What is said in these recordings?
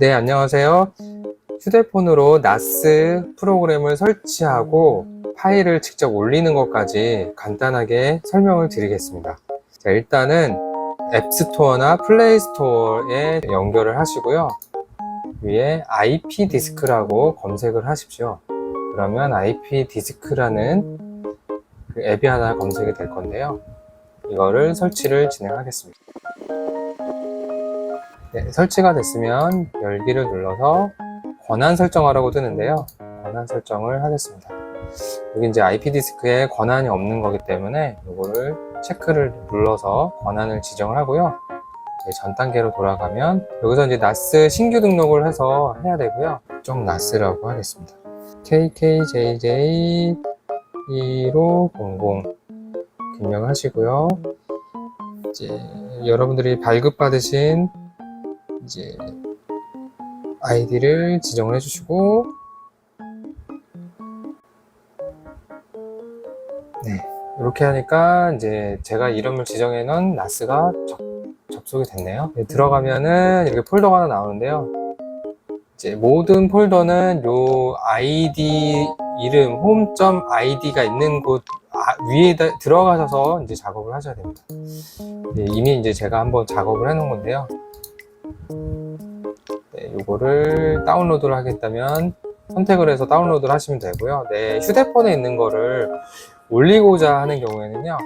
네, 안녕하세요. 휴대폰으로 나스 프로그램을 설치하고 파일을 직접 올리는 것까지 간단하게 설명을 드리겠습니다. 자, 일단은 앱스토어나 플레이스토어에 연결을 하시고요. 위에 IP 디스크라고 검색을 하십시오. 그러면 IP 디스크라는 그 앱이 하나 검색이 될 건데요. 이거를 설치를 진행하겠습니다. 네, 설치가 됐으면 열기를 눌러서 권한 설정하라고 뜨는데요. 권한 설정을 하겠습니다. 여기 이제 IP 디스크에 권한이 없는 거기 때문에 이거를 체크를 눌러서 권한을 지정을 하고요. 전 단계로 돌아가면 여기서 이제 NAS 신규 등록을 해서 해야 되고요. 좀 NAS라고 하겠습니다. KKJJ 1500 입력하시고요. 이제 여러분들이 발급받으신 이제 아이디를 지정을 해주시고 네 이렇게 하니까 이제 제가 이름을 지정해 놓은 나스가 접, 접속이 됐네요. 네, 들어가면은 이렇게 폴더가 하나 나오는데요. 이제 모든 폴더는 요 아이디 이름 홈.id가 있는 곳 아, 위에 들어가셔서 이제 작업을 하셔야 됩니다. 네, 이미 이제 제가 한번 작업을 해 놓은 건데요 네, 요거를 다운로드를 하겠다면 선택을 해서 다운로드를 하시면 되고요. 내 휴대폰에 있는 거를 올리고자 하는 경우에는요.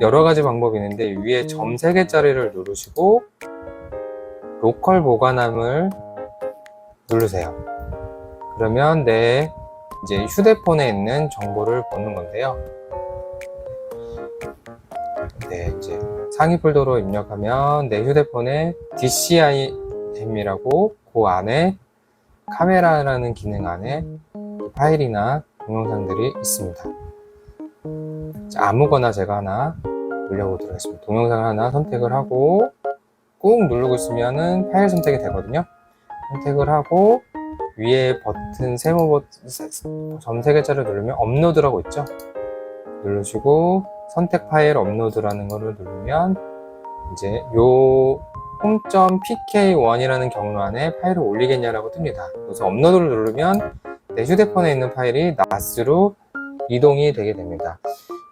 여러 가지 방법이 있는데 위에 점 3개짜리를 누르시고 로컬 보관함을 누르세요. 그러면 내 이제 휴대폰에 있는 정보를 보는 건데요. 네, 이제 상위 폴더로 입력하면 내 휴대폰에 DCIM이라고 그 안에 카메라라는 기능 안에 파일이나 동영상들이 있습니다. 자, 아무거나 제가 하나 올려보도록 하겠습니다. 동영상을 하나 선택을 하고 꾹 누르고 있으면은 파일 선택이 되거든요. 선택을 하고 위에 버튼 세모 버튼 점 3개짜리 누르면 업로드라고 있죠. 누르시고 선택 파일 업로드라는 거를 누르면 이제 요 홈.pk1이라는 경로 안에 파일을 올리겠냐라고 뜹니다. 그래서 업로드를 누르면 내 휴대폰에 있는 파일이 NAS로 이동이 되게 됩니다.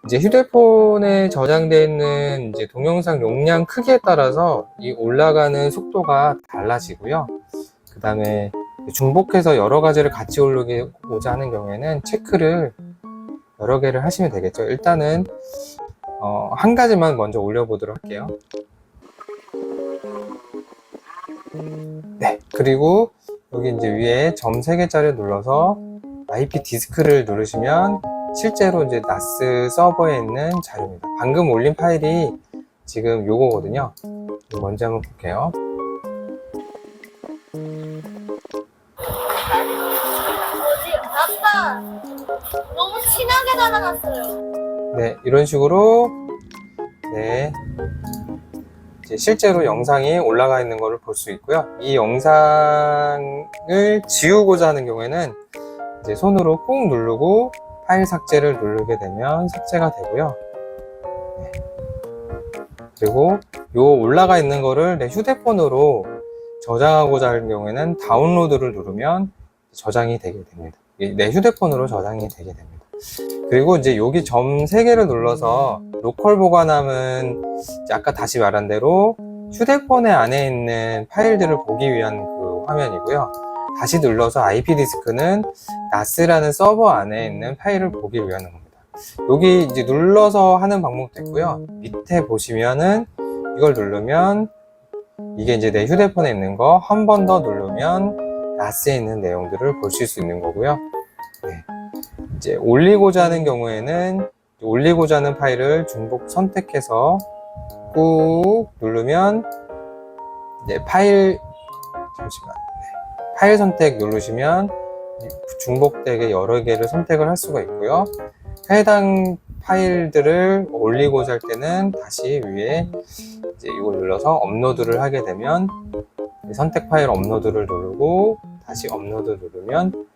이제 휴대폰에 저장되어 있는 이제 동영상 용량 크기에 따라서 이 올라가는 속도가 달라지고요. 그 다음에 중복해서 여러 가지를 같이 올리고자 하는 경우에는 체크를 여러 개를 하시면 되겠죠. 일단은 어, 한 가지만 먼저 올려보도록 할게요. 네, 그리고 여기 이제 위에 점 3개짜리 눌러서 IP 디스크를 누르시면 실제로 이제 NAS 서버에 있는 자료입니다. 방금 올린 파일이 지금 요거거든요. 먼저 한번 볼게요. 아빠 너무 친하게 날아갔어요. 네, 이런 식으로 네 실제로 영상이 올라가 있는 것을 볼 수 있고요. 이 영상을 지우고자 하는 경우에는 이제 손으로 꾹 누르고 파일 삭제를 누르게 되면 삭제가 되고요. 네. 그리고 요 올라가 있는 거를 내 휴대폰으로 저장하고자 하는 경우에는 다운로드를 누르면 저장이 되게 됩니다. 내 휴대폰으로 저장이 되게 됩니다. 그리고 이제 여기 점 3개를 눌러서 로컬 보관함은 아까 다시 말한 대로 휴대폰에 안에 있는 파일들을 보기 위한 그 화면이고요. 다시 눌러서 IP 디스크는 NAS라는 서버 안에 있는 파일을 보기 위한 겁니다. 여기 이제 눌러서 하는 방법도 있고요. 밑에 보시면은 이걸 누르면 이게 이제 내 휴대폰에 있는 거 한 번 더 누르면 NAS에 있는 내용들을 보실 수 있는 거고요. 네. 이제 올리고자 하는 경우에는 올리고자 하는 파일을 중복 선택해서 꾹 누르면 이제 파일 잠시만 네. 파일 선택 누르시면 중복되게 여러 개를 선택을 할 수가 있고요. 해당 파일들을 올리고자 할 때는 다시 위에 이제 이걸 눌러서 업로드를 하게 되면 선택 파일 업로드를 누르고 다시 업로드 누르면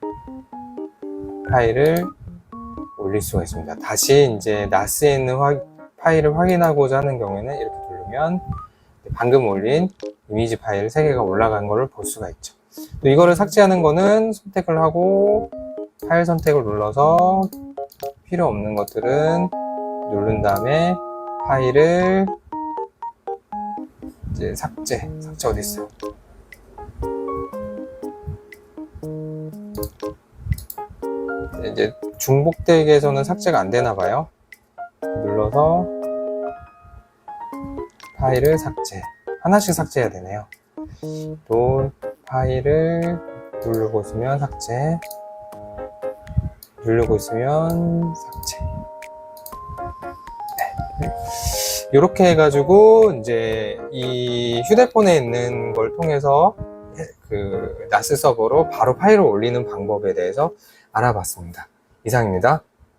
파일을 올릴 수가 있습니다. 다시 이제 NAS에 있는 화- 파일을 확인하고자 하는 경우에는 이렇게 누르면 방금 올린 이미지 파일 3개가 올라간 거를 볼 수가 있죠. 또 이거를 삭제하는 거는 선택을 하고 파일 선택을 눌러서 필요 없는 것들은 누른 다음에 파일을 이제 삭제, 삭제 어디 있어요? 이제 중복되기에서는 삭제가 안 되나 봐요. 눌러서 파일을 삭제. 하나씩 삭제해야 되네요. 또 파일을 누르고 있으면 삭제. 누르고 있으면 삭제. 네. 이렇게 해가지고 이제 이 휴대폰에 있는 걸 통해서 그 나스 서버로 바로 파일을 올리는 방법에 대해서 알아봤습니다. 이상입니다.